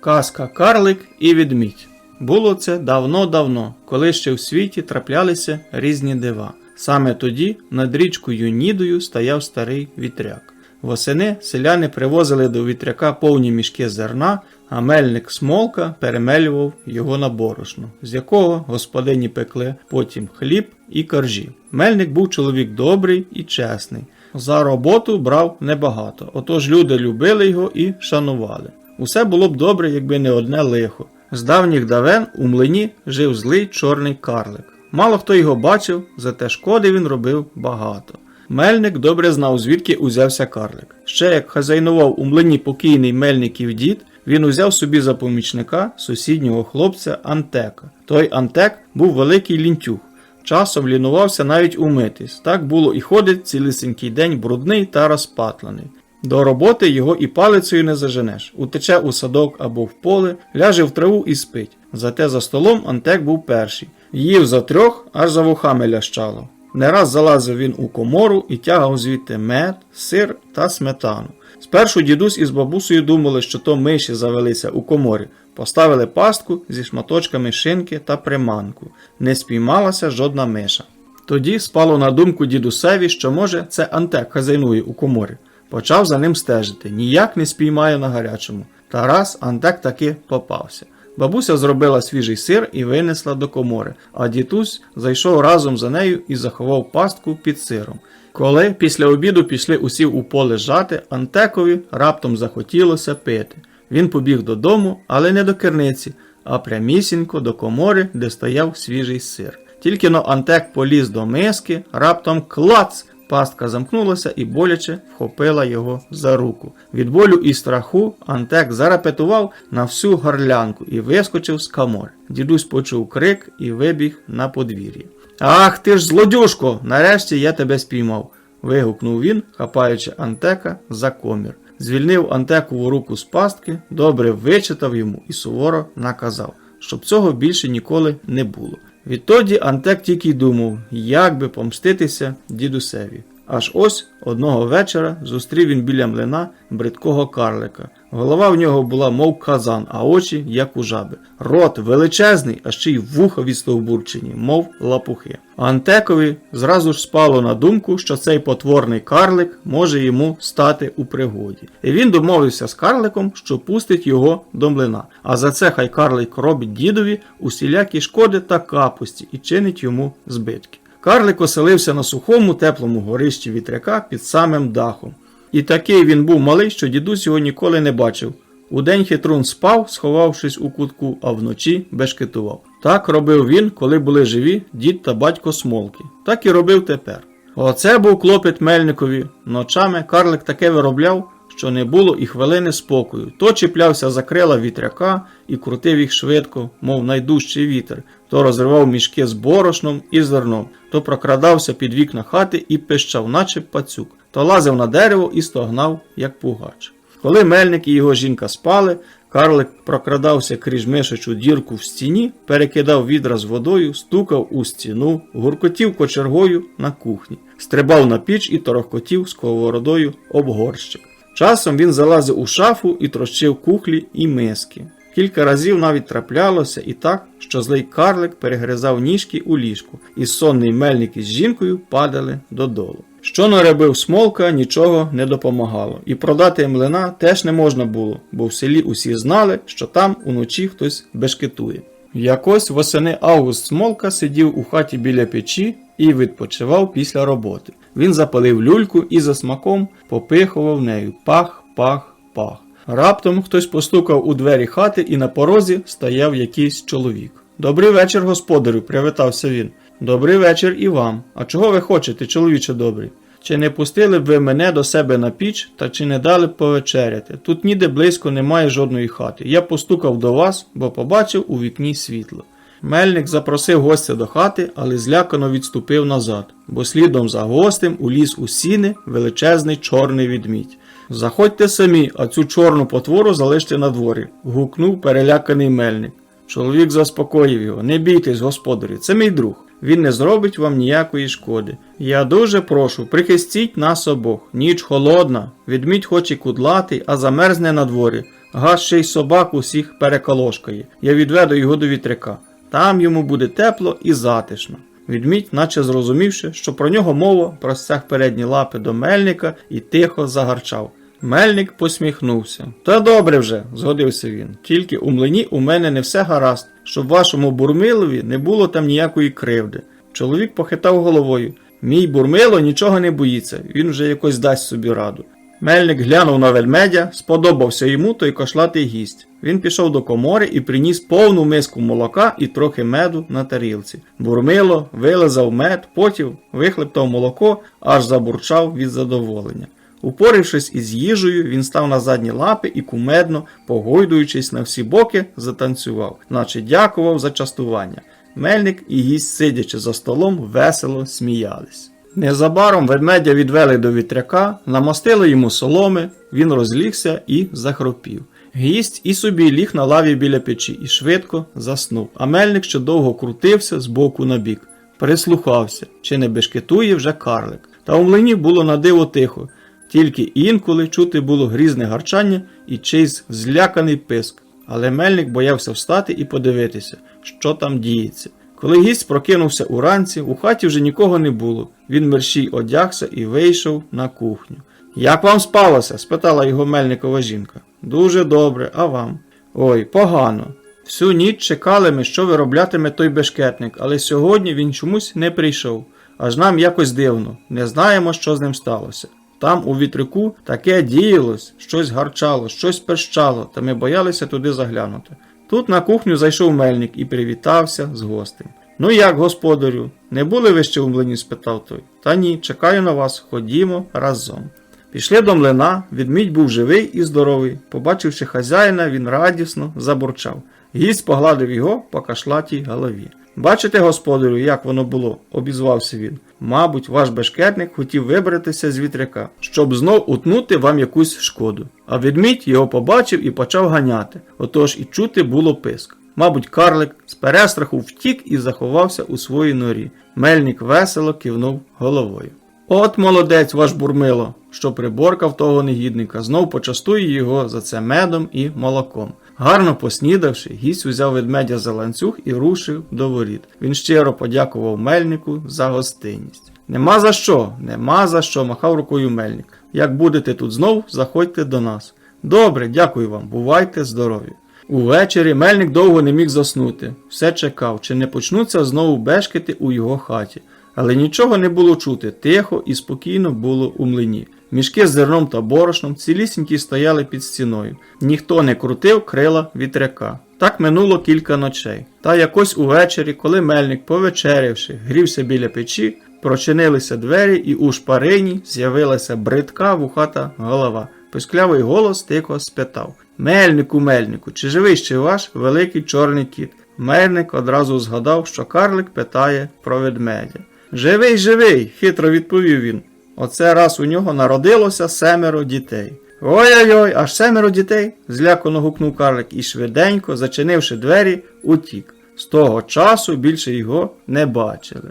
Казка Карлик і ведмідь. Було це давно-давно, коли ще в світі траплялися різні дива. Саме тоді над річкою Нідою стояв старий вітряк. Восени селяни привозили до вітряка повні мішки зерна, а мельник смолка перемелював його на борошно, з якого господині пекли потім хліб і коржі. Мельник був чоловік добрий і чесний. За роботу брав небагато, отож люди любили його і шанували. Усе було б добре, якби не одне лихо. З давніх давен у млині жив злий чорний карлик. Мало хто його бачив, зате шкоди він робив багато. Мельник добре знав, звідки узявся карлик. Ще як хазяйнував у млині покійний мельників дід, він узяв собі за помічника сусіднього хлопця Антека. Той Антек був великий лінтюх. Часом лінувався навіть умитись. Так було і ходить цілісінький день брудний та розпатлений. До роботи його і палицею не заженеш. Утече у садок або в поле, ляже в траву і спить. Зате за столом Антек був перший. Їв за трьох, аж за вухами лящало. Не раз залазив він у комору і тягав звідти мед, сир та сметану. Спершу дідусь із бабусею думали, що то миші завелися у коморі. Поставили пастку зі шматочками шинки та приманку. Не спіймалася жодна миша. Тоді спало на думку дідусеві, що може це Антек хазяйнує у коморі. Почав за ним стежити, ніяк не спіймає на гарячому. Та раз Антек таки попався. Бабуся зробила свіжий сир і винесла до комори, а дідусь зайшов разом за нею і заховав пастку під сиром. Коли після обіду пішли усі у поле жати, Антекові раптом захотілося пити. Він побіг додому, але не до керниці, а прямісінько до комори, де стояв свіжий сир. Тільки но Антек поліз до миски, раптом клац! Пастка замкнулася і боляче вхопила його за руку. Від болю і страху Антек зарепетував на всю горлянку і вискочив з камори. Дідусь почув крик і вибіг на подвір'я. Ах ти ж злодюшко! Нарешті я тебе спіймав. вигукнув він, хапаючи Антека за комір. Звільнив Антекову руку з пастки, добре вичитав йому і суворо наказав, щоб цього більше ніколи не було. Відтоді Антек тільки й думав, як би помститися дідусеві. Аж ось одного вечора зустрів він біля млина бридкого карлика. Голова в нього була, мов казан, а очі, як у жаби. Рот величезний, а ще й вуха відстовбурчені, мов лапухи. Антекові зразу ж спало на думку, що цей потворний карлик може йому стати у пригоді. І він домовився з карликом, що пустить його до млина. А за це хай карлик робить дідові усілякі шкоди та капусті і чинить йому збитки. Карлик оселився на сухому, теплому горищі вітряка під самим дахом. І такий він був малий, що дідусь його ніколи не бачив. Удень хитрун спав, сховавшись у кутку, а вночі бешкетував. Так робив він, коли були живі дід та батько смолки. Так і робив тепер. Оце був клопіт Мельникові. Ночами карлик таке виробляв, що не було і хвилини спокою. То чіплявся за крила вітряка і крутив їх швидко, мов найдужчий вітер, то розривав мішки з борошном і зерном, то прокрадався під вікна хати і пищав, наче пацюк, то лазив на дерево і стогнав, як пугач. Коли мельник і його жінка спали, карлик прокрадався крізь мишачу дірку в стіні, перекидав відра з водою, стукав у стіну, гуркотів кочергою на кухні, стрибав на піч і торохкотів сковородою об горщик. Часом він залазив у шафу і трощив кухлі і миски. Кілька разів навіть траплялося і так, що злий карлик перегризав ніжки у ліжку, і сонний мельник із жінкою падали додолу. Що не робив смолка, нічого не допомагало, і продати млина теж не можна було, бо в селі усі знали, що там уночі хтось бешкетує. Якось восени Август Смолка сидів у хаті біля печі і відпочивав після роботи. Він запалив люльку і за смаком попихував нею пах, пах, пах. Раптом хтось постукав у двері хати, і на порозі стояв якийсь чоловік. Добрий вечір, господарю, привітався він. Добрий вечір і вам. А чого ви хочете, чоловіче добрий? Чи не пустили б ви мене до себе на піч, та чи не дали б повечеряти? Тут ніде близько немає жодної хати. Я постукав до вас, бо побачив у вікні світло. Мельник запросив гостя до хати, але злякано відступив назад, бо слідом за гостем уліз у сіни величезний чорний відмідь. Заходьте самі, а цю чорну потвору залиште на дворі, гукнув переляканий мельник. Чоловік заспокоїв його. Не бійтесь, господарю, це мій друг. Він не зробить вам ніякої шкоди. Я дуже прошу, прихистіть нас обох. Ніч холодна, відмідь хоч і кудлатий, а замерзне на дворі. Газ ще й собак усіх переколошкає. Я відведу його до вітряка. Там йому буде тепло і затишно. Відмідь, наче зрозумівши, що про нього мова, простяг передні лапи до мельника і тихо загарчав. Мельник посміхнувся. Та добре вже, згодився він. Тільки у млині у мене не все гаразд, щоб вашому бурмилові не було там ніякої кривди. Чоловік похитав головою. Мій бурмило нічого не боїться, він вже якось дасть собі раду. Мельник глянув на ведмедя, сподобався йому той кошлатий гість. Він пішов до комори і приніс повну миску молока і трохи меду на тарілці. Бурмило вилизав мед, потім вихлептав молоко, аж забурчав від задоволення. Упорившись із їжею, він став на задні лапи і кумедно, погойдуючись на всі боки, затанцював, наче дякував за частування. Мельник і гість, сидячи за столом, весело сміялись. Незабаром ведмедя відвели до вітряка, намостили йому соломи, він розлігся і захропів. Гість і собі ліг на лаві біля печі і швидко заснув, а мельник ще довго крутився з боку на бік, прислухався, чи не бешкетує вже карлик. Та у млині було на диво тихо, тільки інколи чути було грізне гарчання і чийсь зляканий писк. Але мельник боявся встати і подивитися, що там діється. Коли гість прокинувся уранці, у хаті вже нікого не було. Він мерщій одягся і вийшов на кухню. Як вам спалося? спитала його мельникова жінка. Дуже добре, а вам? Ой, погано. Всю ніч чекали ми, що вироблятиме той бешкетник, але сьогодні він чомусь не прийшов. Аж нам якось дивно, не знаємо, що з ним сталося. Там у вітрику таке діялось, щось гарчало, щось пищало, та ми боялися туди заглянути. Тут на кухню зайшов мельник і привітався з гостем. Ну як, господарю, не були ви ще у млині? спитав той. Та ні, чекаю на вас, ходімо разом. Пішли до млина, відмідь був живий і здоровий. Побачивши хазяїна, він радісно забурчав. Гість погладив його по кашлатій голові. Бачите, господарю, як воно було, обізвався він. Мабуть, ваш бешкетник хотів вибратися з вітряка, щоб знов утнути вам якусь шкоду. А ведмідь його побачив і почав ганяти. Отож і чути було писк. Мабуть, карлик з перестраху втік і заховався у своїй норі. Мельник весело кивнув головою. От молодець ваш бурмило, що приборкав того негідника, знов почастує його за це медом і молоком. Гарно поснідавши, гість узяв ведмедя за ланцюг і рушив до воріт. Він щиро подякував мельнику за гостинність. Нема за що, нема за що, махав рукою мельник. Як будете тут знов, заходьте до нас. Добре, дякую вам, бувайте здорові. Увечері мельник довго не міг заснути. Все чекав, чи не почнуться знову бешкети у його хаті. Але нічого не було чути, тихо і спокійно було у млині. Мішки з зерном та борошном цілісінькі стояли під стіною. Ніхто не крутив крила вітряка. Так минуло кілька ночей. Та якось увечері, коли мельник, повечерявши, грівся біля печі, прочинилися двері, і у шпарині з'явилася бридка вухата голова. Писклявий голос тихо спитав Мельнику, мельнику, чи живий ще ваш великий чорний кіт? Мельник одразу згадав, що карлик питає про ведмедя. Живий, живий, хитро відповів він. Оце раз у нього народилося семеро дітей. Ой-ой-ой, аж семеро дітей. злякано гукнув карлик і швиденько, зачинивши двері, утік. З того часу більше його не бачили.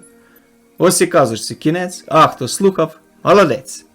Ось і казочці кінець, а хто слухав, молодець.